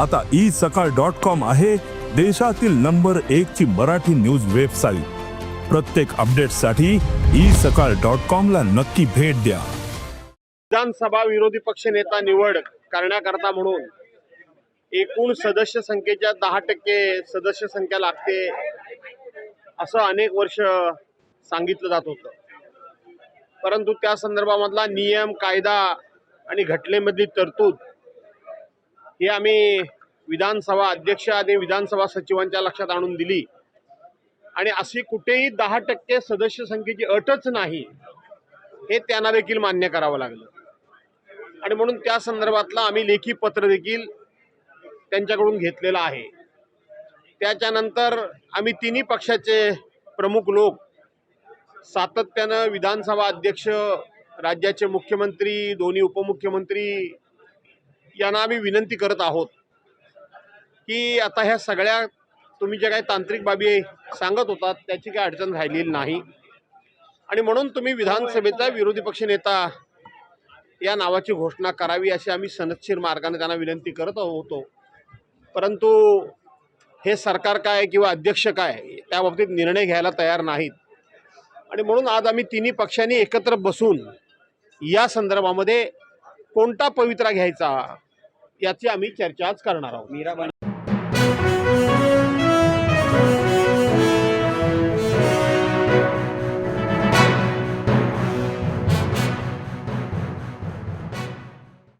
आता ई सकाळ dot com आहे देशातील नंबर एक ची मराठी न्यूज वेबसाईट. प्रत्येक अपडेटसाठी ई सकाळ डॉट कॉम ला नक्की भेट द्या. विधानसभा विरोधी पक्ष नेता निवड करण्याकरता म्हणून एकूण सदस्य संख्येच्या दहा टक्के सदस्य संख्या लागते असं अनेक वर्ष सांगितलं जात होतं. परंतु त्या संदर्भामधला नियम कायदा आणि घटनेमधली तरतूद हे आम्ही विधानसभा अध्यक्ष आणि विधानसभा सचिवांच्या लक्षात आणून दिली. आणि अशी कुठेही दहा टक्के सदस्य संख्येची अटच नाही हे त्यांना देखील मान्य करावं लागलं. आणि म्हणून त्या संदर्भातला आम्ही लेखी पत्र देखील त्यांच्याकडून घेतलेलं आहे. त्याच्यानंतर आम्ही तिन्ही पक्षाचे प्रमुख लोक सातत्यानं विधानसभा अध्यक्ष राज्याचे मुख्यमंत्री दोन्ही उपमुख्यमंत्री यांना आम्ही विनंती करत आहोत की आता ह्या सगळ्या तुम्ही ज्या काही तांत्रिक बाबी सांगत होतात त्याची काही अडचण राहिलेली नाही. आणि म्हणून तुम्ही विधानसभेचा विरोधी पक्ष नेता या नावाची घोषणा करावी अशी आम्ही सनदशीर मार्गाने त्यांना विनंती करत होतो. परंतु हे सरकार काय किंवा अध्यक्ष काय त्या बाबतीत निर्णय घ्यायला तयार नाहीत. आणि म्हणून आज आम्ही तिन्ही पक्षांनी एकत्र बसून या संदर्भामध्ये कोणता पवित्रा घ्यायचा याची आम्ही चर्चा आज करणार आहोत.